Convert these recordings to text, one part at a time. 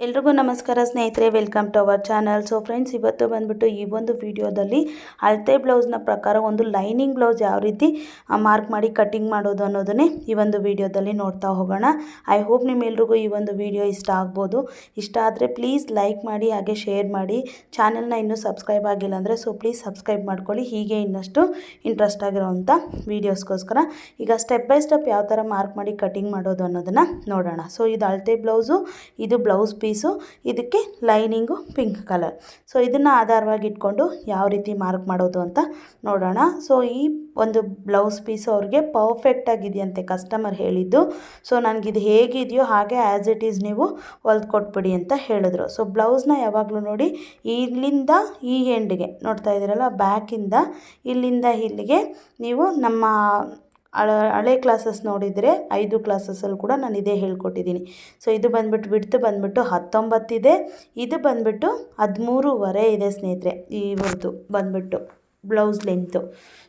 ಎಲ್ರಿಗೂ ನಮಸ್ಕಾರ ಸ್ನೇಹಿತರೆ welcome to our channel so friends ಇವತ್ತು ಬಂದ್ಬಿಟ್ಟು ಈ ಒಂದು ವಿಡಿಯೋದಲ್ಲಿ ಅಳತೆ ಬ್ಲೌಸ್ನ ಪ್ರಕಾರ ಒಂದು ಲೈನಿಂಗ್ ಬ್ಲೌಸ್ ಯಾವ ರೀತಿ ಮಾರ್ಕ್ ಮಾಡಿ ಕಟ್ಟಿಂಗ್ ಮಾಡೋದು ಅನ್ನೋದನ್ನೇ ಈ ಒಂದು ವಿಡಿಯೋದಲ್ಲಿ ನೋಡ್ತಾ ಹೋಗೋಣ. ಐ ಹೋಪ್ ನಿಮ್ಮೆಲ್ರಿಗೂ ಈ ಒಂದು ವಿಡಿಯೋ ಇಷ್ಟ ಆಗ್ಬೋದು. ಇಷ್ಟ ಆದರೆ ಪ್ಲೀಸ್ ಲೈಕ್ ಮಾಡಿ, ಹಾಗೆ ಶೇರ್ ಮಾಡಿ. ಚಾನಲ್ನ ಇನ್ನೂ ಸಬ್ಸ್ಕ್ರೈಬ್ ಆಗಿಲ್ಲ ಅಂದರೆ ಸೊ ಪ್ಲೀಸ್ ಸಬ್ಸ್ಕ್ರೈಬ್ ಮಾಡ್ಕೊಳ್ಳಿ. ಹೀಗೆ ಇನ್ನಷ್ಟು ಇಂಟ್ರೆಸ್ಟ್ ಆಗಿರೋವಂಥ ವೀಡಿಯೋಸ್ಗೋಸ್ಕರ ಈಗ ಸ್ಟೆಪ್ ಬೈ ಸ್ಟೆಪ್ ಯಾವ ಥರ ಮಾರ್ಕ್ ಮಾಡಿ ಕಟ್ಟಿಂಗ್ ಮಾಡೋದು ಅನ್ನೋದನ್ನು ನೋಡೋಣ. ಸೊ ಇದು ಅಳತೆ ಬ್ಲೌಸು ಇದು ಬ್ಲೌಸ್ ಪೀಸು ಇದಕ್ಕೆ ಲೈನಿಂಗು ಪಿಂಕ್ ಕಲರ್ ಸೊ ಇದನ್ನು ಆಧಾರವಾಗಿ ಇಟ್ಕೊಂಡು ಯಾವ ರೀತಿ ಮಾರ್ಕ್ ಮಾಡೋದು ಅಂತ ನೋಡೋಣ. ಸೊ ಈ ಒಂದು ಬ್ಲೌಸ್ ಪೀಸು ಅವ್ರಿಗೆ ಪರ್ಫೆಕ್ಟ್ ಆಗಿದೆಯಂತೆ ಕಸ್ಟಮರ್ ಹೇಳಿದ್ದು. ಸೊ ನನಗಿದು ಹೇಗಿದೆಯೋ ಹಾಗೆ ಆ್ಯಸ್ ಇಟ್ ಈಸ್ ನೀವು ಹೊಲ್ದು ಕೊಟ್ಬಿಡಿ ಅಂತ ಹೇಳಿದ್ರು. ಸೊ ಬ್ಲೌಸ್ನ ಯಾವಾಗಲೂ ನೋಡಿ ಇಲ್ಲಿಂದ ಈ ಎಂಡ್ಗೆ ನೋಡ್ತಾ ಇದ್ದೀರಲ್ಲ ಬ್ಯಾಕಿಂದ ಇಲ್ಲಿಂದ ಇಲ್ಲಿಗೆ ನೀವು ನಮ್ಮ ಹಳ ಕ್ಲಾಸಸ್ ನೋಡಿದರೆ ಐದು ಕ್ಲಾಸಸ್ಸಲ್ಲಿ ಕೂಡ ನಾನು ಇದೇ ಹೇಳ್ಕೊಟ್ಟಿದ್ದೀನಿ ಸೊ ಇದು ಬಂದ್ಬಿಟ್ಟು ಬಿಡ್ತು ಬಂದ್ಬಿಟ್ಟು ಹತ್ತೊಂಬತ್ತಿದೆ. ಇದು ಬಂದ್ಬಿಟ್ಟು ಹದಿಮೂರುವರೆ ಇದೆ ಸ್ನೇಹಿತರೆ ಇವ್ರದ್ದು ಬಂದ್ಬಿಟ್ಟು. Blouse length.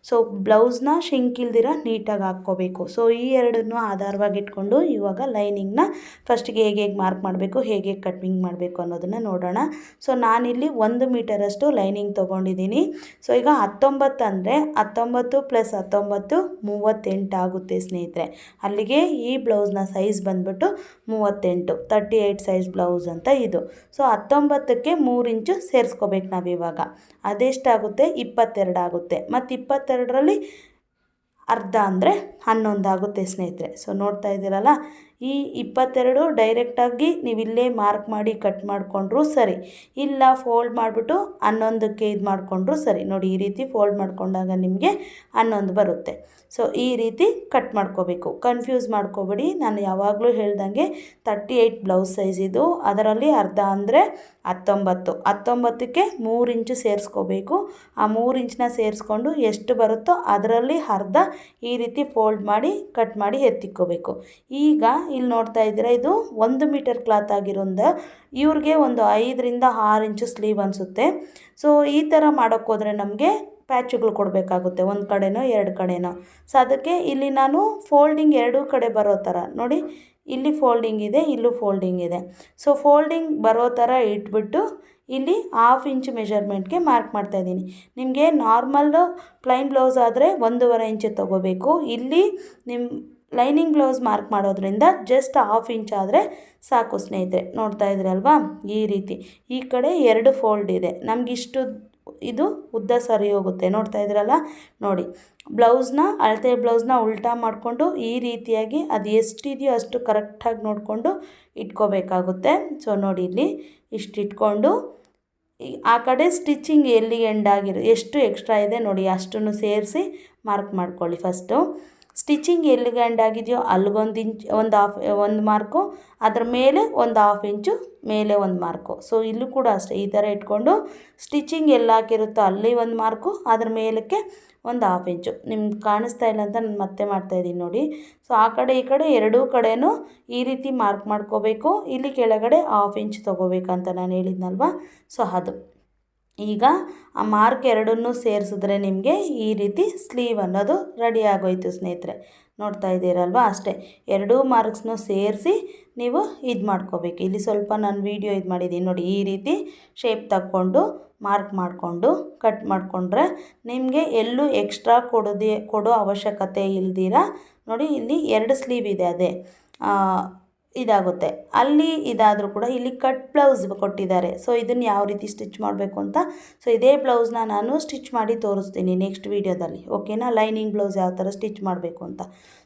ಸೊ ಬ್ಲೌಸ್ನ ಶಿಂಕ್ ಇಲ್ದಿರ ನೀಟಾಗಿ ಹಾಕ್ಕೋಬೇಕು. ಸೊ ಈ ಎರಡನ್ನು ಆಧಾರವಾಗಿ ಇಟ್ಕೊಂಡು ಇವಾಗ ಲೈನಿಂಗ್ನ ಫಸ್ಟಿಗೆ ಹೇಗೆ ಹೇಗೆ ಮಾರ್ಕ್ ಮಾಡಬೇಕು, ಹೇಗೆ ಕಟ್ಮಿಂಗ್ ಮಾಡಬೇಕು ಅನ್ನೋದನ್ನು ನೋಡೋಣ. ಸೊ ನಾನಿಲ್ಲಿ ಒಂದು ಮೀಟರಷ್ಟು ಲೈನಿಂಗ್ ತೊಗೊಂಡಿದ್ದೀನಿ. ಸೊ ಈಗ ಹತ್ತೊಂಬತ್ತು ಅಂದರೆ ಹತ್ತೊಂಬತ್ತು ಪ್ಲಸ್ ಹತ್ತೊಂಬತ್ತು ಮೂವತ್ತೆಂಟು ಆಗುತ್ತೆ ಸ್ನೇಹಿತರೆ. ಅಲ್ಲಿಗೆ ಈ ಬ್ಲೌಸ್ನ ಸೈಜ್ ಬಂದ್ಬಿಟ್ಟು ಮೂವತ್ತೆಂಟು ತರ್ಟಿ ಏಯ್ಟ್ ಸೈಜ್ ಬ್ಲೌಸ್ ಅಂತ ಇದು. ಸೊ ಹತ್ತೊಂಬತ್ತಕ್ಕೆ ಮೂರು ಇಂಚು ಸೇರಿಸ್ಕೋಬೇಕು ಇವಾಗ ಅದೆಷ್ಟಾಗುತ್ತೆ? ಇಪ್ಪತ್ತೆರಡು. ಆಗುತ್ತೆ. ಮತ್ತು ಇಪ್ಪತ್ತೆರಡರಲ್ಲಿ ಅರ್ಧ ಅಂದರೆ ಹನ್ನೊಂದು ಆಗುತ್ತೆ ಸ್ನೇಹಿತರೆ. ಸೊ ನೋಡ್ತಾ ಇದ್ದೀರಲ್ಲ? ಈ ಇಪ್ಪತ್ತೆರಡು ಡೈರೆಕ್ಟಾಗಿ ನೀವು ಇಲ್ಲೇ ಮಾರ್ಕ್ ಮಾಡಿ ಕಟ್ ಮಾಡಿಕೊಂಡ್ರೂ ಸರಿ. ಇಲ್ಲ ಫೋಲ್ಡ್ ಮಾಡಿಬಿಟ್ಟು ಹನ್ನೊಂದಕ್ಕೆ ಇದು ಮಾಡಿಕೊಂಡ್ರೂ ಸರಿ. ನೋಡಿ, ಈ ರೀತಿ ಫೋಲ್ಡ್ ಮಾಡಿಕೊಂಡಾಗ ನಿಮಗೆ ಹನ್ನೊಂದು ಬರುತ್ತೆ. ಸೊ ಈ ರೀತಿ ಕಟ್ ಮಾಡ್ಕೋಬೇಕು. ಕನ್ಫ್ಯೂಸ್ ಮಾಡ್ಕೋಬೇಡಿ. ನಾನು ಯಾವಾಗಲೂ ಹೇಳ್ದಂಗೆ ತರ್ಟಿ ಏಯ್ಟ್ ಬ್ಲೌಸ್ ಸೈಜ್ ಇದು. ಅದರಲ್ಲಿ ಅರ್ಧ ಅಂದರೆ ಹತ್ತೊಂಬತ್ತು. ಹತ್ತೊಂಬತ್ತಕ್ಕೆ ಮೂರು ಇಂಚು ಸೇರಿಸ್ಕೋಬೇಕು. ಆ ಮೂರು ಇಂಚನ್ನ ಸೇರಿಸ್ಕೊಂಡು ಎಷ್ಟು ಬರುತ್ತೋ ಅದರಲ್ಲಿ ಅರ್ಧ ಈ ರೀತಿ ಫೋಲ್ಡ್ ಮಾಡಿ ಕಟ್ ಮಾಡಿ ಎತ್ತಿಕ್ಕೋಬೇಕು. ಈಗ ಇಲ್ಲಿ ನೋಡ್ತಾ ಇದ್ದೀರಾ, ಇದು ಒಂದು ಮೀಟರ್ ಕ್ಲಾತ್ ಆಗಿರೋಂದ. ಇವ್ರಿಗೆ ಒಂದು ಐದರಿಂದ ಆರು ಇಂಚು ಸ್ಲೀವ್ ಅನಿಸುತ್ತೆ. ಸೊ ಈ ಥರ ಮಾಡೋಕ್ಕೋದ್ರೆ ನಮಗೆ ಪ್ಯಾಚುಗಳು ಕೊಡಬೇಕಾಗುತ್ತೆ. ಒಂದು ಕಡೆನೋ, ಎರಡು ಕಡೆನೋ. ಸೊ ಅದಕ್ಕೆ ಇಲ್ಲಿ ನಾನು ಫೋಲ್ಡಿಂಗ್ ಎರಡೂ ಕಡೆ ಬರೋ ಥರ ನೋಡಿ, ಇಲ್ಲಿ ಫೋಲ್ಡಿಂಗ್ ಇದೆ, ಇಲ್ಲೂ ಫೋಲ್ಡಿಂಗ್ ಇದೆ. ಸೊ ಫೋಲ್ಡಿಂಗ್ ಬರೋ ಥರ ಇಟ್ಬಿಟ್ಟು ಇಲ್ಲಿ ಹಾಫ್ ಇಂಚ್ ಮೆಷರ್ಮೆಂಟ್ಗೆ ಮಾರ್ಕ್ ಮಾಡ್ತಾ ಇದ್ದೀನಿ. ನಿಮಗೆ ನಾರ್ಮಲ್ ಪ್ಲೈನ್ ಬ್ಲೌಸ್ ಆದರೆ ಒಂದೂವರೆ ಇಂಚು ತೊಗೋಬೇಕು. ಇಲ್ಲಿ ನಿಮ್ಮ ಲೈನಿಂಗ್ ಬ್ಲೌಸ್ ಮಾರ್ಕ್ ಮಾಡೋದ್ರಿಂದ ಜಸ್ಟ್ ಹಾಫ್ ಇಂಚ್ ಆದರೆ ಸಾಕು ಸ್ನೇಹಿತರೆ. ನೋಡ್ತಾ ಇದ್ರಲ್ವಾ ಈ ರೀತಿ. ಈ ಕಡೆ ಎರಡು ಫೋಲ್ಡ್ ಇದೆ. ನಮಗಿಷ್ಟು ಇದು ಉದ್ದ ಸರಿ ಹೋಗುತ್ತೆ. ನೋಡ್ತಾ ಇದ್ರಲ್ಲ? ನೋಡಿ. ಬ್ಲೌಸ್ನ, ಅಳತೆ ಬ್ಲೌಸ್ನ ಉಲ್ಟಾ ಮಾಡಿಕೊಂಡು ಈ ರೀತಿಯಾಗಿ ಅದು ಎಷ್ಟಿದೆಯೋ ಅಷ್ಟು ಕರೆಕ್ಟಾಗಿ ನೋಡಿಕೊಂಡು ಇಟ್ಕೋಬೇಕಾಗುತ್ತೆ. ಸೊ ನೋಡಿ ಇಲ್ಲಿ ಇಷ್ಟು ಇಟ್ಕೊಂಡು ಆ ಕಡೆ ಸ್ಟಿಚಿಂಗ್ ಎಲ್ಲಿ ಎಂಡ್ ಆಗಿರೋ, ಎಷ್ಟು ಎಕ್ಸ್ಟ್ರಾ ಇದೆ ನೋಡಿ, ಅಷ್ಟನ್ನು ಸೇರಿಸಿ ಮಾರ್ಕ್ ಮಾಡ್ಕೊಳ್ಳಿ ಫಸ್ಟು ಸ್ಟಿಚಿಂಗ್ ಎಲ್ಲಿಗೆ ಎಂಡ್ ಆಗಿದೆಯೋ ಅಲ್ಲಿಗೊಂದು ಇಂಚ್ ಒಂದು ಹಾಫ್ ಒಂದು ಮಾರ್ಕು ಅದ್ರ ಮೇಲೆ ಒಂದು ಹಾಫ್ ಇಂಚು ಮೇಲೆ ಒಂದು ಮಾರ್ಕು ಸೊ ಇಲ್ಲೂ ಕೂಡ ಅಷ್ಟೇ, ಈ ಥರ ಇಟ್ಕೊಂಡು ಸ್ಟಿಚಿಂಗ್ ಎಲ್ಲ ಹಾಕಿರುತ್ತೋ ಅಲ್ಲಿ ಒಂದು ಮಾರ್ಕು ಅದ್ರ ಮೇಲಕ್ಕೆ ಒಂದು ಹಾಫ್ ಇಂಚು ನಿಮ್ಗೆ ಕಾಣಿಸ್ತಾ ಇಲ್ಲ ಅಂತ ನಾನು ಮತ್ತೆ ಮಾಡ್ತಾಯಿದ್ದೀನಿ ನೋಡಿ. ಸೊ ಆ ಕಡೆ, ಈ ಕಡೆ ಎರಡೂ ಕಡೆಯೂ ಈ ರೀತಿ ಮಾರ್ಕ್ ಮಾಡ್ಕೋಬೇಕು. ಇಲ್ಲಿ ಕೆಳಗಡೆ ಹಾಫ್ ಇಂಚ್ ತೊಗೋಬೇಕಂತ ನಾನು ಹೇಳಿದ್ನಲ್ವ? ಸೊ ಅದು. ಈಗ ಆ ಮಾರ್ಕ್ ಎರಡನ್ನೂ ಸೇರಿಸಿದ್ರೆ ನಿಮಗೆ ಈ ರೀತಿ ಸ್ಲೀವ್ ಅನ್ನೋದು ರೆಡಿ ಆಗೋಯ್ತು ಸ್ನೇಹಿತರೆ. ನೋಡ್ತಾ ಇದ್ದೀರಲ್ವ? ಅಷ್ಟೇ. ಎರಡೂ ಮಾರ್ಕ್ಸ್ನೂ ಸೇರಿಸಿ ನೀವು ಇದು ಮಾಡ್ಕೋಬೇಕು. ಇಲ್ಲಿ ಸ್ವಲ್ಪ ನಾನು ವೀಡಿಯೋ ಇದು ಮಾಡಿದ್ದೀನಿ ನೋಡಿ. ಈ ರೀತಿ ಶೇಪ್ ತಕ್ಕೊಂಡು ಮಾರ್ಕ್ ಮಾಡಿಕೊಂಡು ಕಟ್ ಮಾಡಿಕೊಂಡ್ರೆ ನಿಮಗೆ ಎಲ್ಲೂ ಎಕ್ಸ್ಟ್ರಾ ಕೊಡೋದೇ, ಕೊಡೋ ಅವಶ್ಯಕತೆ ಇಲ್ದಿರ? ನೋಡಿ, ಇಲ್ಲಿ ಎರಡು ಸ್ಲೀವ್ ಇದೆ ಅದೇ. ಇದಾಗುತ್ತೆ. ಅಲ್ಲಿ ಇದಾದರೂ ಕೂಡ ಇಲ್ಲಿ ಕಟ್ ಬ್ಲೌಸ್ ಕೊಟ್ಟಿದ್ದಾರೆ. ಸೊ ಇದನ್ನು ಯಾವ ರೀತಿ ಸ್ಟಿಚ್ ಮಾಡಬೇಕು ಅಂತ ಸೊ ಇದೇ ಬ್ಲೌಸ್ನ ನಾನು ಸ್ಟಿಚ್ ಮಾಡಿ ತೋರಿಸ್ತೀನಿ ನೆಕ್ಸ್ಟ್ ವೀಡಿಯೋದಲ್ಲಿ. ಓಕೆನಾ ಲೈನಿಂಗ್ ಬ್ಲೌಸ್ ಯಾವ ಥರ ಸ್ಟಿಚ್ ಮಾಡಬೇಕು ಅಂತ.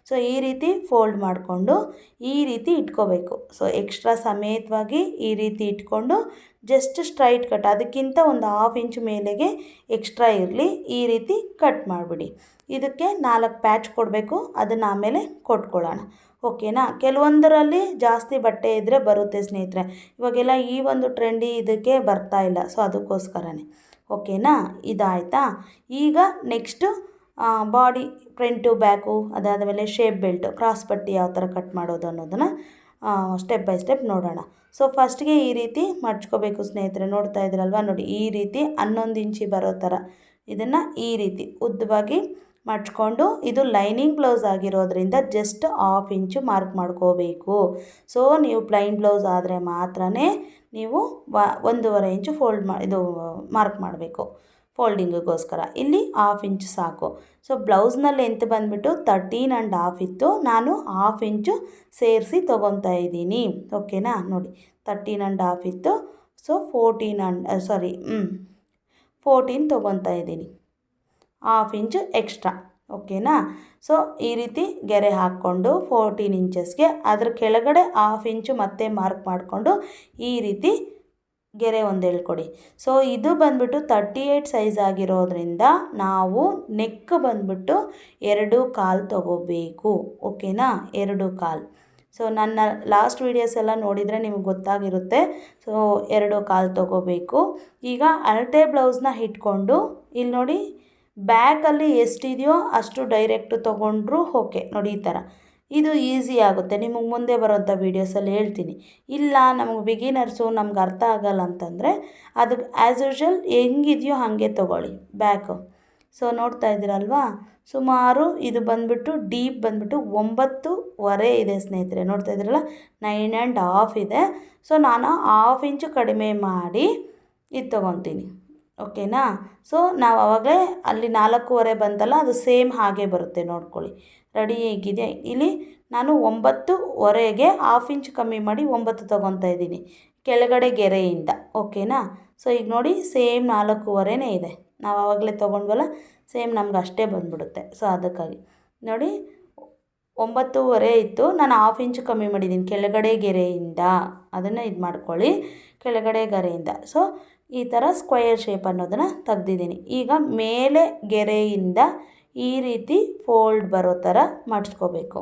ಸೊ ಈ ರೀತಿ ಫೋಲ್ಡ್ ಮಾಡಿಕೊಂಡು ಈ ರೀತಿ ಇಟ್ಕೋಬೇಕು. ಸೊ ಎಕ್ಸ್ಟ್ರಾ ಸಮೇತವಾಗಿ ಈ ರೀತಿ ಇಟ್ಕೊಂಡು ಜಸ್ಟ್ ಸ್ಟ್ರೈಟ್ ಕಟ್ ಅದಕ್ಕಿಂತ ಒಂದು ಹಾಫ್ ಇಂಚ್ ಮೇಲೆಗೆ ಎಕ್ಸ್ಟ್ರಾ ಇರಲಿ. ಈ ರೀತಿ ಕಟ್ ಮಾಡಿಬಿಡಿ. ಇದಕ್ಕೆ ನಾಲ್ಕು ಪ್ಯಾಚ್ ಕೊಡಬೇಕು. ಅದನ್ನು ಆಮೇಲೆ ಕೊಟ್ಕೊಳ್ಳೋಣ. ಓಕೆನಾ? ಕೆಲವೊಂದರಲ್ಲಿ ಜಾಸ್ತಿ ಬಟ್ಟೆ ಇದ್ದರೆ ಬರುತ್ತೆ ಸ್ನೇಹಿತರೆ. ಇವಾಗೆಲ್ಲ ಈ ಒಂದು ಟ್ರೆಂಡಿ ಇದಕ್ಕೆ ಬರ್ತಾ ಇಲ್ಲ, ಸೊ ಅದಕ್ಕೋಸ್ಕರನೇ. ಓಕೆನಾ? ಇದಾಯಿತಾ? ಈಗ ನೆಕ್ಸ್ಟು ಬಾಡಿ ಫ್ರಂಟು ಬ್ಯಾಕು ಅದಾದ ಮೇಲೆ ಶೇಪ್ ಬೆಲ್ಟು ಕ್ರಾಸ್ ಪಟ್ಟಿ ಯಾವ ಥರ ಕಟ್ ಮಾಡೋದು ಅನ್ನೋದನ್ನು ಸ್ಟೆಪ್ ಬೈ ಸ್ಟೆಪ್ ನೋಡೋಣ. ಸೊ ಫಸ್ಟ್ಗೆ ಈ ರೀತಿ ಮಡ್ಚ್ಕೋಬೇಕು ಸ್ನೇಹಿತರೆ. ನೋಡ್ತಾ ಇದ್ರಲ್ವ ನೋಡಿ, ಈ ರೀತಿ ಹನ್ನೊಂದು ಇಂಚಿ ಬರೋ ಥರ ಇದನ್ನು ಈ ರೀತಿ ಉದ್ದವಾಗಿ ಮಡ್ಚ್ಕೊಂಡು ಇದು ಲೈನಿಂಗ್ ಬ್ಲೌಸ್ ಆಗಿರೋದ್ರಿಂದ ಜಸ್ಟ್ ಹಾಫ್ ಇಂಚು ಮಾರ್ಕ್ ಮಾಡ್ಕೋಬೇಕು. ಸೊ ನೀವು ಪ್ಲೈನ್ ಬ್ಲೌಸ್ ಆದರೆ ಮಾತ್ರ ನೀವು ಒಂದೂವರೆ ಇಂಚು ಫೋಲ್ಡ್ ಮಾ, ಇದು ಮಾರ್ಕ್ ಮಾಡಬೇಕು. ಫೋಲ್ಡಿಂಗಿಗೋಸ್ಕರ ಇಲ್ಲಿ ಹಾಫ್ ಇಂಚ್ ಸಾಕು. ಸೊ ಬ್ಲೌಸ್ನಲ್ಲಿ ಲೆಂತ್ ಬಂದುಬಿಟ್ಟು ತರ್ಟೀನ್ ಆ್ಯಂಡ್ ಹಾಫ್ ಇತ್ತು. ನಾನು ಹಾಫ್ ಇಂಚು ಸೇರಿಸಿ ತೊಗೊತಾ ಇದ್ದೀನಿ. ಓಕೆನಾ ನೋಡಿ. ತರ್ಟೀನ್ ಆ್ಯಂಡ್ ಹಾಫ್ ಇತ್ತು. ಸೊ ಫೋರ್ಟೀನ್ ಆ್ಯಂಡ್ ಸಾರಿ ಹ್ಞೂ ಫೋರ್ಟೀನ್ ತೊಗೊತಾ ಇದ್ದೀನಿ. ಹಾಫ್ ಇಂಚು ಎಕ್ಸ್ಟ್ರಾ ಓಕೆನಾ ಸೊ ಈ ರೀತಿ ಗೆರೆ ಹಾಕ್ಕೊಂಡು ಫೋರ್ಟೀನ್ ಇಂಚಸ್ಗೆ ಅದ್ರ ಕೆಳಗಡೆ ಹಾಫ್ ಇಂಚು ಮತ್ತೆ ಮಾರ್ಕ್ ಮಾಡಿಕೊಂಡು ಈ ರೀತಿ ಗೆರೆ ಒಂದು ಹೇಳ್ಕೊಡಿ. ಸೊ ಇದು ಬಂದ್ಬಿಟ್ಟು ತರ್ಟಿ ಏಯ್ಟ್ ಸೈಜ್ ಆಗಿರೋದ್ರಿಂದ ನಾವು ನೆಕ್ ಬಂದ್ಬಿಟ್ಟು ಎರಡು ಕಾಲು ತೊಗೋಬೇಕು ಓಕೆನಾ ಎರಡು ಕಾಲು. ಸೊ ನನ್ನ ಲಾಸ್ಟ್ ವೀಡಿಯೋಸ್ ಎಲ್ಲ ನೋಡಿದರೆ ನಿಮಗೆ ಗೊತ್ತಾಗಿರುತ್ತೆ. ಸೊ ಎರಡು ಕಾಲು ತೊಗೋಬೇಕು. ಈಗ ಅಳತೆ ಬ್ಲೌಸ್ನ ಇಟ್ಕೊಂಡು ಇಲ್ಲಿ ನೋಡಿ ಬ್ಯಾಕಲ್ಲಿ ಎಷ್ಟಿದೆಯೋ ಅಷ್ಟು ಡೈರೆಕ್ಟ್ ತೊಗೊಂಡ್ರೂ ಓಕೆ. ನೋಡಿ ಈ ಥರ. ಇದು ಈಸಿ ಆಗುತ್ತೆ. ನಿಮಗೆ ಮುಂದೆ ಬರೋಂಥ ವೀಡಿಯೋಸಲ್ಲಿ ಹೇಳ್ತೀನಿ. ಇಲ್ಲ, ನಮಗೆ ಬಿಗಿನರ್ಸು ನಮ್ಗೆ ಅರ್ಥ ಆಗಲ್ಲ ಅಂತಂದರೆ ಅದಕ್ಕೆ ಆ್ಯಸ್ ಯೂಶ್ವಲ್ ಹೆಂಗಿದೆಯೋ ಹಾಗೆ ತೊಗೊಳ್ಳಿ ಬ್ಯಾಕು ಸೊ, ನೋಡ್ತಾ ಇದ್ದೀರಲ್ವಾ? ಸುಮಾರು ಇದು ಬಂದುಬಿಟ್ಟು ಡೀಪ್ ಬಂದುಬಿಟ್ಟು ಒಂಬತ್ತುವರೆ ಇದೆ ಸ್ನೇಹಿತರೆ. ನೋಡ್ತಾ ಇದ್ದೀರಲ್ಲ? ನೈನ್ ಆ್ಯಂಡ್ ಹಾಫ್ ಇದೆ. ಸೊ, ನಾನು ಹಾಫ್ ಇಂಚು ಕಡಿಮೆ ಮಾಡಿ ಇದು ತೊಗೊತೀನಿ. ಓಕೆನಾ? ಸೊ ನಾವು ಆವಾಗಲೇ ಅಲ್ಲಿ ನಾಲ್ಕೂವರೆ ಬಂತಲ್ಲ, ಅದು ಸೇಮ್ ಹಾಗೆ ಬರುತ್ತೆ ನೋಡ್ಕೊಳ್ಳಿ. ರೆಡಿ ಹೇಗಿದೆ? ಇಲ್ಲಿ ನಾನು ಒಂಬತ್ತುವರೆಗೆ ಹಾಫ್ ಇಂಚ್ ಕಮ್ಮಿ ಮಾಡಿ ಒಂಬತ್ತು ತೊಗೊತಾ ಇದ್ದೀನಿ. ಕೆಳಗಡೆ ಗೆರೆಯಿಂದ, ಓಕೆನಾ? ಸೊ ಈಗ ನೋಡಿ, ಸೇಮ್ ನಾಲ್ಕೂವರೆನೇ ಇದೆ. ನಾವು ಆವಾಗಲೇ ತೊಗೊಂಡ್ವಲ್ಲ, ಸೇಮ್ ನಮ್ಗೆ ಅಷ್ಟೇ ಬಂದುಬಿಡುತ್ತೆ. ಸೊ ಅದಕ್ಕಾಗಿ. ನೋಡಿ, ಒಂಬತ್ತೂವರೆ ಇತ್ತು, ನಾನು ಹಾಫ್ ಇಂಚು ಕಮ್ಮಿ ಮಾಡಿದ್ದೀನಿ. ಕೆಳಗಡೆ ಗೆರೆಯಿಂದ, ಅದನ್ನು ಇದು ಮಾಡ್ಕೊಳ್ಳಿ ಕೆಳಗಡೆ ಗೆರೆಯಿಂದ. ಸೊ ಈ ಥರ ಸ್ಕ್ವಯರ್ ಶೇಪ್ ಅನ್ನೋದನ್ನು ತೆಗ್ದಿದ್ದೀನಿ. ಈಗ ಮೇಲೆ ಗೆರೆಯಿಂದ ಈ ರೀತಿ ಫೋಲ್ಡ್ ಬರೋ ಥರ ಮಾಡಿಸ್ಕೋಬೇಕು.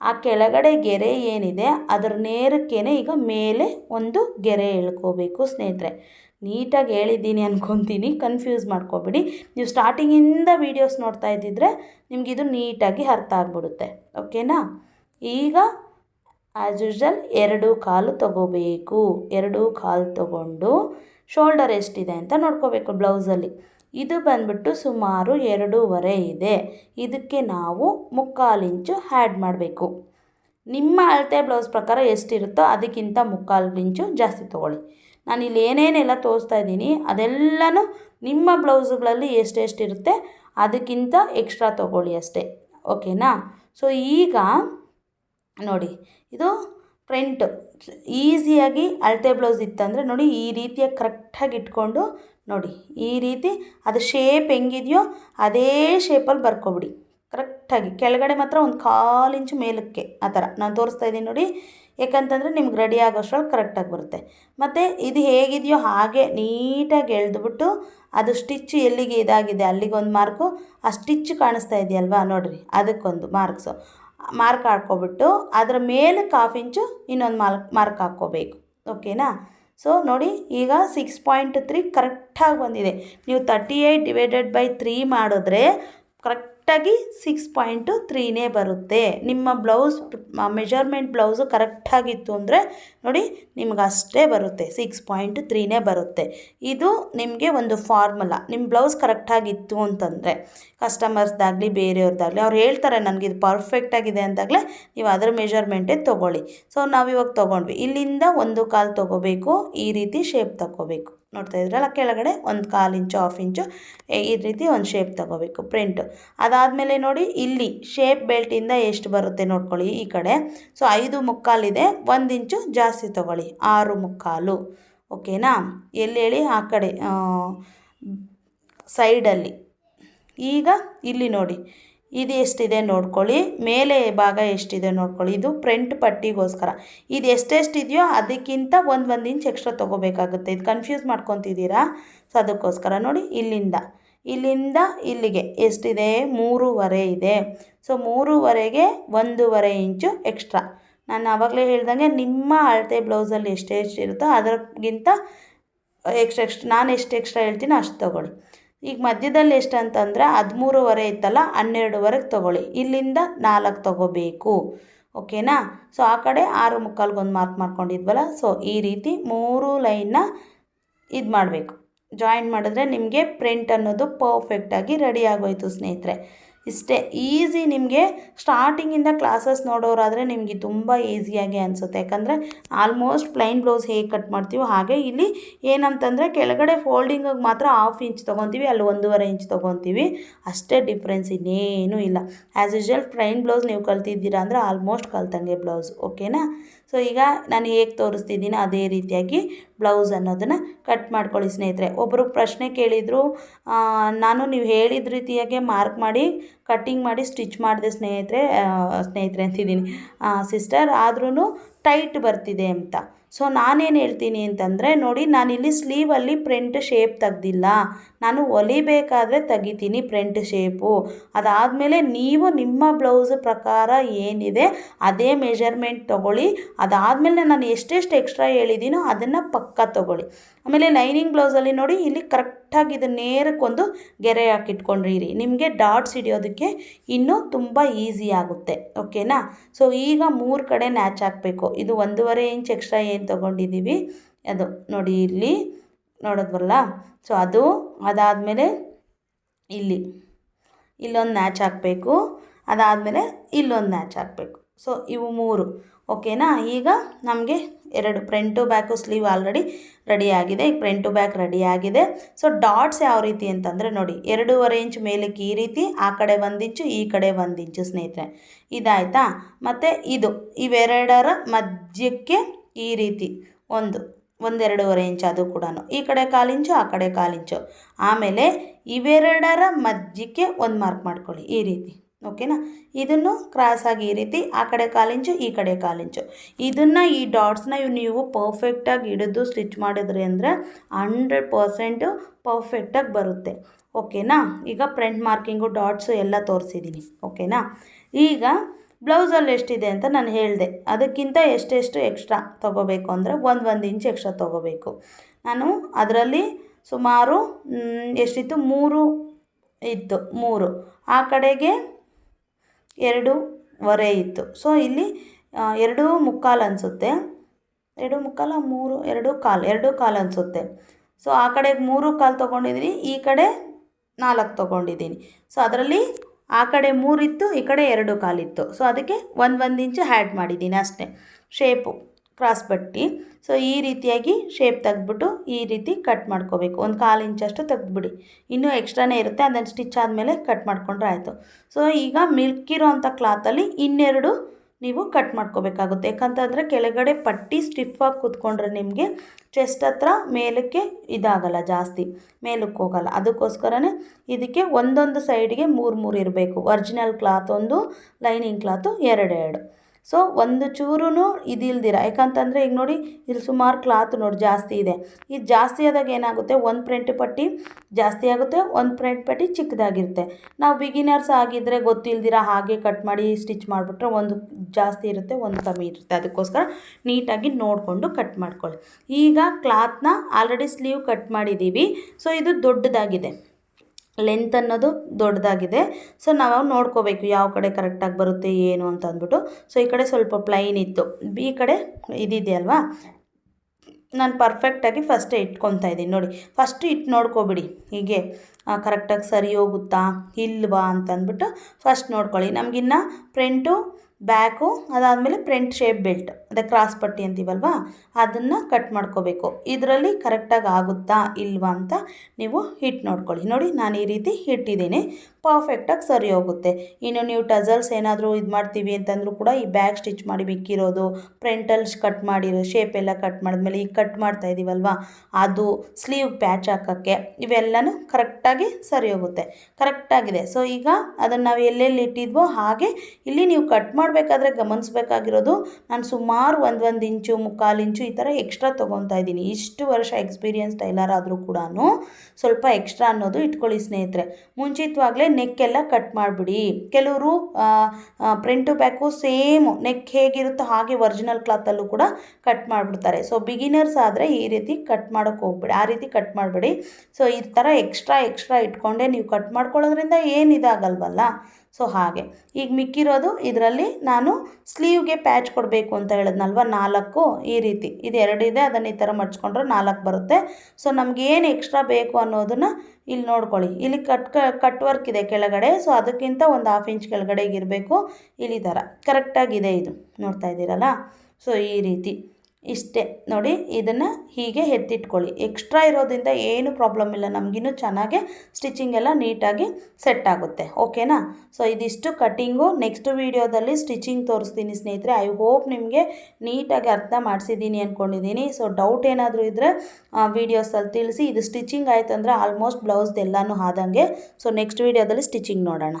ಆ ಕೆಳಗಡೆ ಗೆರೆ ಏನಿದೆ, ಅದರ ನೇರಕ್ಕೇ ಈಗ ಮೇಲೆ ಒಂದು ಗೆರೆ ಎಳ್ಕೋಬೇಕು ಸ್ನೇಹಿತರೆ. ನೀಟಾಗಿ ಹೇಳಿದ್ದೀನಿ ಅಂದ್ಕೊತೀನಿ ಕನ್ಫ್ಯೂಸ್ ಮಾಡ್ಕೊಬೇಡಿ. ನೀವು ಸ್ಟಾರ್ಟಿಂಗಿಂದ ವೀಡಿಯೋಸ್ ನೋಡ್ತಾ ಇದ್ದಿದ್ರೆ ನಿಮಗಿದು ನೀಟಾಗಿ ಅರ್ಥ ಆಗ್ಬಿಡುತ್ತೆ. ಓಕೆನಾ ಈಗ ಆ್ಯಸ್ ಯೂಶ್ವಲ್ ಎರಡು ಕಾಲು ತಗೋಬೇಕು. ಎರಡು ಕಾಲು ತೊಗೊಂಡು ಶೋಲ್ಡರ್ ಎಷ್ಟಿದೆ ಅಂತ ನೋಡ್ಕೋಬೇಕು ಬ್ಲೌಸಲ್ಲಿ. ಇದು ಬಂದ್ಬಿಟ್ಟು ಸುಮಾರು ಎರಡೂವರೆ ಇದೆ. ಇದಕ್ಕೆ ನಾವು ಮುಕ್ಕಾಲು ಇಂಚು ಆ್ಯಡ್ ಮಾಡಬೇಕು. ನಿಮ್ಮ ಅಳತೆ ಬ್ಲೌಸ್ ಪ್ರಕಾರ ಎಷ್ಟಿರುತ್ತೋ ಅದಕ್ಕಿಂತ ಮುಕ್ಕಾಲು ಇಂಚು ಜಾಸ್ತಿ ತೊಗೊಳ್ಳಿ. ನಾನು ಇಲ್ಲಿ ಏನೇನೆಲ್ಲ ತೋರಿಸ್ತಾ ಇದ್ದೀನಿ, ಅದೆಲ್ಲನೂ ನಿಮ್ಮ ಬ್ಲೌಸ್ಗಳಲ್ಲಿ ಎಷ್ಟೆಷ್ಟಿರುತ್ತೆ ಅದಕ್ಕಿಂತ ಎಕ್ಸ್ಟ್ರಾ ತೊಗೊಳ್ಳಿ ಅಷ್ಟೇ. ಓಕೆನಾ? ಸೊ ಈಗ ನೋಡಿ, ಇದು ಫ್ರಂಟು ಈಸಿಯಾಗಿ ಅಳತೆ ಬ್ಲೌಸ್ ಇತ್ತಂದರೆ ನೋಡಿ ಈ ರೀತಿಯಾಗಿ ಕರೆಕ್ಟಾಗಿ ಇಟ್ಕೊಂಡು ನೋಡಿ, ಈ ರೀತಿ ಅದು ಶೇಪ್ ಹೆಂಗಿದೆಯೋ ಅದೇ ಶೇಪಲ್ಲಿ ಬರ್ಕೊಬಿಡಿ. ಕರೆಕ್ಟಾಗಿ ಕೆಳಗಡೆ ಮಾತ್ರ ಒಂದು ಕಾಲು ಇಂಚು ಮೇಲಕ್ಕೆ ಆ ಥರ. ನಾನು ತೋರಿಸ್ತಾ ಇದ್ದೀನಿ ನೋಡಿ ಯಾಕಂತಂದರೆ ನಿಮ್ಗೆ ರೆಡಿ ಆಗೋಷ್ಟ್ರಲ್ಲಿ ಕರೆಕ್ಟಾಗಿ ಬರುತ್ತೆ. ಮತ್ತು ಇದು ಹೇಗಿದೆಯೋ ಹಾಗೆ ನೀಟಾಗಿ ಎಳೆದುಬಿಟ್ಟು ಅದು ಸ್ಟಿಚ್ ಎಲ್ಲಿಗೆ ಇದಾಗಿದೆ ಅಲ್ಲಿಗೆ ಒಂದು ಮಾರ್ಕು ಆ ಸ್ಟಿಚ್ ಕಾಣಿಸ್ತಾ ಇದೆಯಲ್ವಾ ನೋಡಿರಿ, ಅದಕ್ಕೊಂದು ಮಾರ್ಕ್ಸು ಮಾರ್ಕ್ ಹಾಕ್ಕೊಬಿಟ್ಟು ಅದರ ಮೇಲೆ ಕಾಫ್ ಇಂಚು ಇನ್ನೊಂದು ಮಾರ್ಕ್ ಮಾರ್ಕ್ ಹಾಕ್ಕೋಬೇಕು. ಓಕೆನಾ? ಸೊ ನೋಡಿ, ಈಗ ಸಿಕ್ಸ್ ಪಾಯಿಂಟ್ ತ್ರೀ ಕರೆಕ್ಟಾಗಿ ಬಂದಿದೆ. ನೀವು thirty eight divided by three ಮಾಡಿದ್ರೆ ಕರೆಕ್ಟಾಗಿ ಸಿಕ್ಸ್ ಪಾಯಿಂಟು ತ್ರೀನೇ ಬರುತ್ತೆ. ನಿಮ್ಮ ಬ್ಲೌಸ್ ಮೆಜರ್ಮೆಂಟ್ ಬ್ಲೌಸು ಕರೆಕ್ಟಾಗಿತ್ತು ಅಂದರೆ ನೋಡಿ, ನಿಮ್ಗೆ ಅಷ್ಟೇ ಬರುತ್ತೆ. ಸಿಕ್ಸ್ ಪಾಯಿಂಟ್ ತ್ರೀನೇ ಬರುತ್ತೆ. ಇದು ನಿಮಗೆ ಒಂದು ಫಾರ್ಮುಲಾ ನಿಮ್ಮ ಬ್ಲೌಸ್ ಕರೆಕ್ಟಾಗಿತ್ತು ಅಂತಂದರೆ ಕಸ್ಟಮರ್ಸ್ದಾಗಲಿ ಬೇರೆಯವ್ರದ್ದಾಗಲಿ ಅವ್ರು ಹೇಳ್ತಾರೆ ನನಗೆ ಇದು ಪರ್ಫೆಕ್ಟಾಗಿದೆ ಅಂದಾಗಲೇ ನೀವು ಅದರ ಮೆಜರ್ಮೆಂಟೇ ತೊಗೊಳ್ಳಿ. ಸೊ ನಾವಿವಾಗ ತೊಗೊಂಡ್ವಿ. ಇಲ್ಲಿಂದ ಒಂದು ಕಾಲು ತೊಗೋಬೇಕು, ಈ ರೀತಿ ಶೇಪ್ ತಗೋಬೇಕು. ನೋಡ್ತಾ ಇದ್ರಲ್ಲ, ಕೆಳಗಡೆ ಒಂದು ಕಾಲು ಇಂಚು ಹಾಫ್ ಇಂಚು, ಈ ರೀತಿ ಒಂದು ಶೇಪ್ ತಗೋಬೇಕು ಪ್ರಿಂಟು ಅದಾದಮೇಲೆ ನೋಡಿ, ಇಲ್ಲಿ ಶೇಪ್ ಬೆಲ್ಟಿಂದ ಎಷ್ಟು ಬರುತ್ತೆ ನೋಡ್ಕೊಳ್ಳಿ, ಈ ಕಡೆ. ಸೊ ಐದು ಮುಕ್ಕಾಲಿದೆ, ಒಂದು ಇಂಚು ಜಾಸ್ತಿ ತೊಗೊಳ್ಳಿ. ಆರು ಮುಕ್ಕಾಲು. ಓಕೆನಾ? ಎಲ್ಲಿ ಹೇಳಿ ಆ ಕಡೆ ಸೈಡಲ್ಲಿ. ಈಗ ಇಲ್ಲಿ ನೋಡಿ. ಇದು ಎಷ್ಟಿದೆ ನೋಡ್ಕೊಳ್ಳಿ. ಮೇಲೆ ಭಾಗ ಎಷ್ಟಿದೆ ನೋಡ್ಕೊಳ್ಳಿ. ಇದು ಫ್ರಂಟ್ ಪಟ್ಟಿಗೋಸ್ಕರ. ಇದು ಎಷ್ಟೆಷ್ಟಿದೆಯೋ ಅದಕ್ಕಿಂತ ಒಂದು ಒಂದು ಇಂಚ್ ಎಕ್ಸ್ಟ್ರಾ ತೊಗೋಬೇಕಾಗುತ್ತೆ. ಇದು ಕನ್ಫ್ಯೂಸ್ ಮಾಡ್ಕೊತಿದ್ದೀರಾ? ಸೊ, ಅದಕ್ಕೋಸ್ಕರ ನೋಡಿ. ಇಲ್ಲಿಂದ. ಇಲ್ಲಿಂದ ಇಲ್ಲಿಗೆ. ಎಷ್ಟಿದೆ? ಮೂರುವರೆ ಇದೆ. ಸೊ, ಮೂರುವರೆಗೆ ಒಂದೂವರೆ ಇಂಚು ಎಕ್ಸ್ಟ್ರಾ. ನಾನು ಆವಾಗಲೇ ಹೇಳ್ದಂಗೆ ನಿಮ್ಮ ಅಳತೆ ಬ್ಲೌಸಲ್ಲಿ ಎಷ್ಟು ಎಷ್ಟು ಇರುತ್ತೋ ಅದಕ್ಕಿಂತ ಎಕ್ಸ್ಟ್ರಾ ಎಕ್ಸ್ಟ್ರಾ, ನಾನು ಎಷ್ಟು ಎಕ್ಸ್ಟ್ರಾ ಹೇಳ್ತೀನಿ ಅಷ್ಟು ತೊಗೊಳ್ಳಿ. ಈಗ ಮಧ್ಯದಲ್ಲಿ ಎಷ್ಟು ಅಂತಂದರೆ ಹದಿಮೂರುವರೆ ಇತ್ತಲ್ಲ, ಹನ್ನೆರಡುವರೆಗೆ ತೊಗೊಳ್ಳಿ. ಇಲ್ಲಿಂದ ನಾಲ್ಕು ತೊಗೋಬೇಕು. ಓಕೆನಾ? ಸೊ ಆ ಕಡೆ ಆರು ಮುಕ್ಕಾಲ್ಗೊಂದು ಮಾರ್ಕ್ ಮಾಡ್ಕೊಂಡಿದ್ವಲ್ಲ ಸೊ ಈ ರೀತಿ ಮೂರು ಲೈನ್ನ ಇದು ಮಾಡಬೇಕು. ಜಾಯಿನ್ ಮಾಡಿದ್ರೆ ನಿಮಗೆ ಪ್ರಿಂಟ್ ಅನ್ನೋದು ಪರ್ಫೆಕ್ಟಾಗಿ ರೆಡಿ ಆಗೋಯಿತು ಸ್ನೇಹಿತರೆ. ಇಷ್ಟೇ ಈಸಿ ನಿಮಗೆ ಸ್ಟಾರ್ಟಿಂಗಿಂದ ಕ್ಲಾಸಸ್ ನೋಡೋರಾದರೆ ನಿಮಗೆ ತುಂಬ ಈಸಿಯಾಗಿ ಅನಿಸುತ್ತೆ. ಯಾಕಂದರೆ ಆಲ್ಮೋಸ್ಟ್ ಪ್ಲೈನ್ ಬ್ಲೌಸ್ ಹೇಗೆ ಕಟ್ ಮಾಡ್ತೀವೋ ಹಾಗೆ ಇಲ್ಲಿ ಏನಂತಂದರೆ ಕೆಳಗಡೆ ಫೋಲ್ಡಿಂಗಿಗೆ ಮಾತ್ರ ಹಾಫ್ ಇಂಚ್ ತೊಗೊತೀವಿ, ಅಲ್ಲಿ ಒಂದೂವರೆ ಇಂಚ್ ತೊಗೊತೀವಿ. ಅಷ್ಟೇ ಡಿಫ್ರೆನ್ಸ್ ಇನ್ನೇನೂ ಇಲ್ಲ. ಆ್ಯಸ್ ಯೂಶ್ವಲ್ ಪ್ಲೈನ್ ಬ್ಲೌಸ್ ನೀವು ಕಲ್ತಿದ್ದೀರಾ ಅಂದರೆ ಆಲ್ಮೋಸ್ಟ್ ಕಲ್ತಂಗೆ ಬ್ಲೌಸ್, ಓಕೆನಾ? ಸೊ ಈಗ ನಾನು ಹೇಗೆ ತೋರಿಸ್ತಿದ್ದೀನೋ ಅದೇ ರೀತಿಯಾಗಿ ಬ್ಲೌಸ್ ಅನ್ನೋದನ್ನು ಕಟ್ ಮಾಡ್ಕೊಳ್ಳಿ ಸ್ನೇಹಿತರೆ. ಒಬ್ಬರು ಪ್ರಶ್ನೆ ಕೇಳಿದರು ನಾನು ನೀವು ಹೇಳಿದ ರೀತಿಯಾಗೆ ಮಾರ್ಕ್ ಮಾಡಿ ಕಟ್ಟಿಂಗ್ ಮಾಡಿ ಸ್ಟಿಚ್ ಮಾಡಿದೆ ಸ್ನೇಹಿತರೆ ಸ್ನೇಹಿತರೆ ಅಂತಿದ್ದೀನಿ. ಸಿಸ್ಟರ್ ಆದ್ರೂ ಟೈಟ್ ಬರ್ತಿದೆ ಅಂತ. ಸೊ ನಾನೇನು ಹೇಳ್ತೀನಿ ಅಂತಂದರೆ ನೋಡಿ, ನಾನಿಲ್ಲಿ ಸ್ಲೀವಲ್ಲಿ ಪ್ರಿಂಟ್ ಶೇಪ್ ತೆಗ್ದಿಲ್ಲ. ನಾನು ಹೊಲಿಬೇಕಾದ್ರೆ ತೆಗಿತೀನಿ ಪ್ರಿಂಟ್ ಶೇಪು. ಅದಾದಮೇಲೆ ನೀವು ನಿಮ್ಮ ಬ್ಲೌಸ್ ಪ್ರಕಾರ ಏನಿದೆ ಅದೇ ಮೆಷರ್ಮೆಂಟ್ ತೊಗೊಳ್ಳಿ. ಅದಾದಮೇಲೆ ನಾನು ಎಷ್ಟೆಷ್ಟು ಎಕ್ಸ್ಟ್ರಾ ಹೇಳಿದ್ದೀನೋ ಅದನ್ನು ಪಕ್ಕ ತೊಗೊಳ್ಳಿ. ಆಮೇಲೆ ಲೈನಿಂಗ್ ಬ್ಲೌಸಲ್ಲಿ ನೋಡಿ, ಇಲ್ಲಿ ಕರೆಕ್ಟಾಗಿ ಇದು ನೇರಕ್ಕೊಂದು ಗೆರೆ ಹಾಕಿಟ್ಕೊಂಡಿರಿ. ನಿಮಗೆ ಡಾಟ್ಸ್ ಹಿಡಿಯೋದಕ್ಕೆ ಇನ್ನೂ ತುಂಬ ಈಸಿ ಆಗುತ್ತೆ. ಓಕೆನಾ? ಸೊ ಈಗ ಮೂರು ಕಡೆ ನ್ಯಾಚ್ ಹಾಕಬೇಕು. ಇದು ಒಂದೂವರೆ ಇಂಚ್ ಎಕ್ಸ್ಟ್ರಾ ಏನು ತೊಗೊಂಡಿದ್ದೀವಿ ಅದು ನೋಡಿ ಇಲ್ಲಿ. ನೋಡಿದ್ವಲ್ಲ? ಸೊ ಅದು ಅದಾದಮೇಲೆ ಇಲ್ಲಿ. ಇಲ್ಲೊಂದು ನ್ಯಾಚ್ ಹಾಕಬೇಕು. ಅದಾದಮೇಲೆ ಇಲ್ಲೊಂದು ನ್ಯಾಚ್ ಹಾಕಬೇಕು. ಸೊ ಇವು ಮೂರು. ಓಕೆನಾ ಈಗ ನಮಗೆ ಎರಡು ಫ್ರಂಟು ಬ್ಯಾಕು ಸ್ಲೀವ್ ಆಲ್ರೆಡಿ ರೆಡಿಯಾಗಿದೆ ಈಗ ಫ್ರಂಟು ಬ್ಯಾಕ್ ರೆಡಿಯಾಗಿದೆ ಸೊ ಡಾಟ್ಸ್ ಯಾವ ರೀತಿ ಅಂತಂದರೆ ನೋಡಿ, ಎರಡೂವರೆ ಇಂಚ್ ಮೇಲಕ್ಕೆ ಈ ರೀತಿ, ಆ ಕಡೆ ಒಂದು ಇಂಚು ಈ ಕಡೆ ಒಂದು ಇಂಚು ಸ್ನೇಹಿತರೆ. ಇದಾಯಿತಾ? ಮತ್ತು ಇದು, ಇವೆರಡರ ಮಧ್ಯಕ್ಕೆ ಈ ರೀತಿ, ಒಂದು. ಒಂದೆರಡೂವರೆ ಇಂಚು ಅದು ಕೂಡ ಈ ಕಡೆ ಕಾಲಿಂಚು ಆ ಕಡೆ ಕಾಲಿಂಚು ಆಮೇಲೆ ಇವೆರಡರ ಮಧ್ಯಕ್ಕೆ ಒಂದು ಮಾರ್ಕ್ ಮಾಡ್ಕೊಳ್ಳಿ ಈ ರೀತಿ. ಓಕೆನಾ? ಇದನ್ನು ಕ್ರಾಸಾಗಿ ಈ ರೀತಿ, ಆ ಕಡೆ ಕಾಲಿಂಚು ಈ ಕಡೆ ಕಾಲಿಂಚು ಇದನ್ನು ಈ ಡಾಟ್ಸ್ನ ಇವು ನೀವು ಪರ್ಫೆಕ್ಟಾಗಿ ಹಿಡಿದು ಸ್ಟಿಚ್ ಮಾಡಿದ್ರಿ ಅಂದರೆ ಹಂಡ್ರೆಡ್ ಪರ್ಸೆಂಟು ಪರ್ಫೆಕ್ಟಾಗಿ ಬರುತ್ತೆ. ಓಕೆನಾ? ಈಗ ಪ್ರಿಂಟ್ ಮಾರ್ಕಿಂಗು ಡಾಟ್ಸು ಎಲ್ಲ ತೋರಿಸಿದ್ದೀನಿ ಓಕೆನಾ? ಈಗ ಬ್ಲೌಸಲ್ಲಿ ಎಷ್ಟಿದೆ ಅಂತ ನಾನು ಹೇಳಿದೆ. ಅದಕ್ಕಿಂತ ಎಷ್ಟೆಷ್ಟು ಎಕ್ಸ್ಟ್ರಾ ತೊಗೋಬೇಕು ಅಂದರೆ ಒಂದು ಒಂದು ಇಂಚ್ ಎಕ್ಸ್ಟ್ರಾ ತೊಗೋಬೇಕು. ನಾನು ಅದರಲ್ಲಿ ಸುಮಾರು ಎಷ್ಟಿತ್ತು? ಮೂರು ಇತ್ತು, ಮೂರು. ಆ ಕಡೆಗೆ ಎರಡೂವರೆ ಇತ್ತು. ಸೊ ಇಲ್ಲಿ ಎರಡು ಮುಕ್ಕಾಲು ಅನಿಸುತ್ತೆ. ಎರಡು ಮುಕ್ಕಾಲ, ಮೂರು, ಎರಡು ಕಾಲು ಎರಡು ಕಾಲು ಅನಿಸುತ್ತೆ. ಸೊ ಆ ಕಡೆಗೆ ಮೂರು ಕಾಲು ತೊಗೊಂಡಿದ್ದೀನಿ ಈ ಕಡೆ ನಾಲ್ಕು ತೊಗೊಂಡಿದ್ದೀನಿ ಸೊ ಅದರಲ್ಲಿ ಆ ಕಡೆ ಮೂರಿತ್ತು, ಈ ಕಡೆ ಎರಡು ಕಾಲಿತ್ತು. ಸೊ ಅದಕ್ಕೆ ಒಂದು ಒಂದು ಇಂಚು ಹ್ಯಾಡ್ ಮಾಡಿದ್ದೀನಿ ಅಷ್ಟೇ. ಶೇಪು ಕ್ರಾಸ್ ಪಟ್ಟಿ ಸೊ ಈ ರೀತಿಯಾಗಿ ಶೇಪ್ ತೆಗೆದ್ಬಿಟ್ಟು ಈ ರೀತಿ ಕಟ್ ಮಾಡ್ಕೋಬೇಕು. ಒಂದು ಕಾಲು ಇಂಚಷ್ಟು ತೆಗೆದ್ಬಿಡಿ. ಇನ್ನೂ ಎಕ್ಸ್ಟ್ರಾನೇ ಇರುತ್ತೆ, ಅದನ್ನು ಸ್ಟಿಚ್ ಆದಮೇಲೆ ಕಟ್ ಮಾಡ್ಕೊಂಡ್ರೆ ಆಯಿತು. ಸೊ ಈಗ ಮಿಲ್ಕಿರೋ ಅಂಥ ಕ್ಲಾತಲ್ಲಿ ಇನ್ನೆರಡು ನೀವು ಕಟ್ ಮಾಡ್ಕೋಬೇಕಾಗುತ್ತೆ. ಯಾಕಂತಂದರೆ ಕೆಳಗಡೆ ಪಟ್ಟಿ ಸ್ಟಿಫಾಗಿ ಕೂತ್ಕೊಂಡ್ರೆ ನಿಮಗೆ ಚೆಸ್ಟ್ ಹತ್ರ ಮೇಲಕ್ಕೆ ಇದಾಗಲ್ಲ ಜಾಸ್ತಿ, ಮೇಲಕ್ಕೆ ಹೋಗಲ್ಲ. ಅದಕ್ಕೋಸ್ಕರನೇ ಇದಕ್ಕೆ ಒಂದೊಂದು ಸೈಡ್ಗೆ ಮೂರು ಮೂರು ಇರಬೇಕು. ಒರಿಜಿನಲ್ ಕ್ಲಾತ್ ಒಂದು ಲೈನಿಂಗ್ ಕ್ಲಾತು ಎರಡೆರಡು ಸೊ ಒಂದು ಚೂರು ಇದಿಲ್ದಿರ. ಯಾಕಂತಂದರೆ ಈಗ ನೋಡಿ, ಇಲ್ಲಿ ಸುಮಾರು ಕ್ಲಾತ್ ನೋಡಿ ಜಾಸ್ತಿ ಇದೆ. ಇದು ಜಾಸ್ತಿ ಆದಾಗ ಏನಾಗುತ್ತೆ? ಒಂದು ಪ್ರಿಂಟ್ ಪಟ್ಟಿ ಜಾಸ್ತಿ ಆಗುತ್ತೆ, ಒಂದು ಪ್ರಿಂಟ್ ಪಟ್ಟಿ ಚಿಕ್ಕದಾಗಿರುತ್ತೆ. ನಾವು ಬಿಗಿನರ್ಸ್ ಆಗಿದ್ದರೆ ಗೊತ್ತಿಲ್ದಿರ ಹಾಗೆ ಕಟ್ ಮಾಡಿ ಸ್ಟಿಚ್ ಮಾಡಿಬಿಟ್ರೆ ಒಂದು ಜಾಸ್ತಿ ಇರುತ್ತೆ, ಒಂದು ಕಮ್ಮಿ ಇರುತ್ತೆ. ಅದಕ್ಕೋಸ್ಕರ ನೀಟಾಗಿ ನೋಡಿಕೊಂಡು ಕಟ್ ಮಾಡ್ಕೊಳ್ಳಿ. ಈಗ ಕ್ಲಾತ್ನ ಆಲ್ರೆಡಿ ಸ್ಲೀವ್ ಕಟ್ ಮಾಡಿದ್ದೀವಿ. ಸೊ ಇದು ದೊಡ್ಡದಾಗಿದೆ. ಲೆಂತ್ ಅನ್ನೋದು ದೊಡ್ಡದಾಗಿದೆ. ಸೊ ನಾವು ನೋಡ್ಕೋಬೇಕು ಯಾವ ಕಡೆ ಕರೆಕ್ಟಾಗಿ ಬರುತ್ತೆ, ಏನು ಅಂತ ಅಂದ್ಬಿಟ್ಟು. ಸೊ ಈ ಕಡೆ ಸ್ವಲ್ಪ ಪ್ಲೈನ್ ಇತ್ತು. ಈ ಕಡೆ ಇದಿದೆಯಲ್ವಾ ನಾನು ಪರ್ಫೆಕ್ಟಾಗಿ ಫಸ್ಟೇ ಇಟ್ಕೊತಾ ಇದ್ದೀನಿ. ನೋಡಿ ಫಸ್ಟ್ ಇಟ್ಟು ನೋಡ್ಕೊಬಿಡಿ. ಹೀಗೆ ಕರೆಕ್ಟಾಗಿ ಸರಿ ಹೋಗುತ್ತಾ, ಇಲ್ವಾ ಅಂತ ಅಂದ್ಬಿಟ್ಟು ಫಸ್ಟ್ ನೋಡ್ಕೊಳ್ಳಿ. ನಮಗಿನ್ನ ಫ್ರಂಟು ಬ್ಯಾಕು ಅದಾದಮೇಲೆ ಫ್ರಂಟ್ ಶೇಪ್ ಬೆಲ್ಟ್ ಅದೇ ಕ್ರಾಸ್ ಪಟ್ಟಿ ಅಂತೀವಲ್ವಾ? ಅದನ್ನು ಕಟ್ ಮಾಡ್ಕೋಬೇಕು. ಇದರಲ್ಲಿ ಕರೆಕ್ಟಾಗಿ ಆಗುತ್ತಾ ಇಲ್ವಾ ಅಂತ ನೀವು ಹಿಟ್ ನೋಡ್ಕೊಳ್ಳಿ. ನೋಡಿ, ನಾನು ಈ ರೀತಿ ಹಿಟ್ಟಿದ್ದೀನಿ ಪರ್ಫೆಕ್ಟಾಗಿ ಸರಿ ಹೋಗುತ್ತೆ. ಇನ್ನು ನೀವು ಟಸಲ್ಸ್ ಏನಾದರೂ ಇದು ಮಾಡ್ತೀವಿ ಅಂತಂದರೂ ಕೂಡ ಈ ಬ್ಯಾಗ್ ಸ್ಟಿಚ್ ಮಾಡಿ ಬಿಕ್ಕಿರೋದು ಪ್ರಿಂಟಲ್ಸ್ ಕಟ್ ಮಾಡಿರೋ ಶೇಪ್ ಎಲ್ಲ ಕಟ್ ಮಾಡಿದ್ಮೇಲೆ ಈಗ ಕಟ್ ಮಾಡ್ತಾ ಇದ್ದೀವಲ್ವಾ ಅದು ಸ್ಲೀವ್ ಪ್ಯಾಚ್ ಹಾಕೋಕ್ಕೆ ಇವೆಲ್ಲನೂ ಕರೆಕ್ಟಾಗಿ ಸರಿ ಹೋಗುತ್ತೆ. ಕರೆಕ್ಟಾಗಿದೆ ಸೊ ಈಗ ಅದನ್ನು ನಾವು ಎಲ್ಲೆಲ್ಲಿ ಇಟ್ಟಿದ್ವೋ ಹಾಗೆ ಇಲ್ಲಿ ನೀವು ಕಟ್ ಮಾಡಬೇಕಾದ್ರೆ ಗಮನಿಸ್ಬೇಕಾಗಿರೋದು ನಾನು ಸುಮಾರು ಒಂದು ಒಂದು ಇಂಚು, ಮುಕ್ಕಾಲು ಇಂಚು ಈ ಥರ ಎಕ್ಸ್ಟ್ರಾ ತೊಗೊತಾ ಇದ್ದೀನಿ. ಇಷ್ಟು ವರ್ಷ ಎಕ್ಸ್ಪೀರಿಯನ್ಸ್ ಟೈಲರ್ ಆದರೂ ಕೂಡ ಸ್ವಲ್ಪ ಎಕ್ಸ್ಟ್ರಾ ಅನ್ನೋದು ಇಟ್ಕೊಳ್ಳಿ ಸ್ನೇಹಿತರೆ. ಮುಂಚಿತವಾಗಲೇ ನೆಕ್ಕೆಲ್ಲ ಕಟ್ ಮಾಡಿಬಿಡಿ. ಕೆಲವರು ಪ್ರಿಂಟು ಬ್ಯಾಕು ಸೇಮು ನೆಕ್ ಹೇಗಿರುತ್ತೋ ಹಾಗೆ ಒರಿಜಿನಲ್ ಕ್ಲಾತಲ್ಲೂ ಕೂಡ ಕಟ್ ಮಾಡಿಬಿಡ್ತಾರೆ. ಸೊ ಬಿಗಿನರ್ಸ್ ಆದರೆ ಈ ರೀತಿ ಕಟ್ ಮಾಡೋಕ್ಕೆ ಹೋಗ್ಬೇಡಿ. ಆ ರೀತಿ ಕಟ್ ಮಾಡಿಬಿಡಿ. ಸೊ ಈ ಥರ ಎಕ್ಸ್ಟ್ರಾ ಎಕ್ಸ್ಟ್ರಾ ಇಟ್ಕೊಂಡೆ ನೀವು ಕಟ್ ಮಾಡ್ಕೊಳ್ಳೋದ್ರಿಂದ ಏನು ಇದಾಗಲ್ವಲ್ಲ? ಸೊ ಹಾಗೆ. ಈಗ ಮಿಕ್ಕಿರೋದು ಇದರಲ್ಲಿ ನಾನು ಸ್ಲೀವ್ಗೆ ಪ್ಯಾಚ್ ಕೊಡಬೇಕು ಅಂತ ಹೇಳಿದ್ನಲ್ವ? ನಾಲ್ಕು ಈ ರೀತಿ. ಇದು ಎರಡಿದೆ ಅದನ್ನು ಈ ಥರ ಮಡ್ಚ್ಕೊಂಡ್ರೆ ನಾಲ್ಕು ಬರುತ್ತೆ. ಸೊ ನಮ್ಗೆ ಏನು ಎಕ್ಸ್ಟ್ರಾ ಬೇಕು ಅನ್ನೋದನ್ನು ಇಲ್ಲಿ ನೋಡ್ಕೊಳ್ಳಿ. ಇಲ್ಲಿ ಕಟ್ ಕಟ್ ವರ್ಕ್ ಇದೆ ಕೆಳಗಡೆ. ಸೊ ಅದಕ್ಕಿಂತ ಒಂದು ಹಾಫ್ ಇಂಚ್ ಕೆಳಗಡೆಗೆ ಇರಬೇಕು. ಇಲ್ಲಿ ಥರ. ಕರೆಕ್ಟಾಗಿದೆ ಇದು. ನೋಡ್ತಾ ಇದ್ದೀರಲ್ಲ? ಸೊ ಈ ರೀತಿ. ಇಷ್ಟೇ. ನೋಡಿ, ಇದನ್ನು ಹೀಗೆ ಎತ್ತಿಟ್ಕೊಳ್ಳಿ. ಎಕ್ಸ್ಟ್ರಾ ಇರೋದ್ರಿಂದ ಏನು ಪ್ರಾಬ್ಲಮ್ ಇಲ್ಲ. ನಮಗಿನ್ನೂ ಚೆನ್ನಾಗೆ ಸ್ಟಿಚಿಂಗ್ ಎಲ್ಲ ನೀಟಾಗಿ ಸೆಟ್ ಆಗುತ್ತೆ. ಓಕೆನಾ ಸೊ ಇದಿಷ್ಟು ಕಟ್ಟಿಂಗು ನೆಕ್ಸ್ಟ್ ವೀಡಿಯೋದಲ್ಲಿ ಸ್ಟಿಚಿಂಗ್ ತೋರಿಸ್ತೀನಿ ಸ್ನೇಹಿತರೆ. ಐ ಹೋಪ್ ನಿಮಗೆ ನೀಟಾಗಿ ಅರ್ಥ ಮಾಡಿಸಿದ್ದೀನಿ ಅಂದ್ಕೊಂಡಿದ್ದೀನಿ ಸೊ ಡೌಟ್ ಏನಾದರೂ ಇದ್ದರೆ ವೀಡಿಯೋಸಲ್ಲಿ ತಿಳಿಸಿ. ಇದು ಸ್ಟಿಚಿಂಗ್ ಆಯ್ತು ಅಂದರೆ ಆಲ್ಮೋಸ್ಟ್ ಬ್ಲೌಸ್ದು ಎಲ್ಲನೂ ಆದಂಗೆ. ಸೊ ನೆಕ್ಸ್ಟ್ ವೀಡಿಯೋದಲ್ಲಿ ಸ್ಟಿಚಿಂಗ್ ನೋಡೋಣ.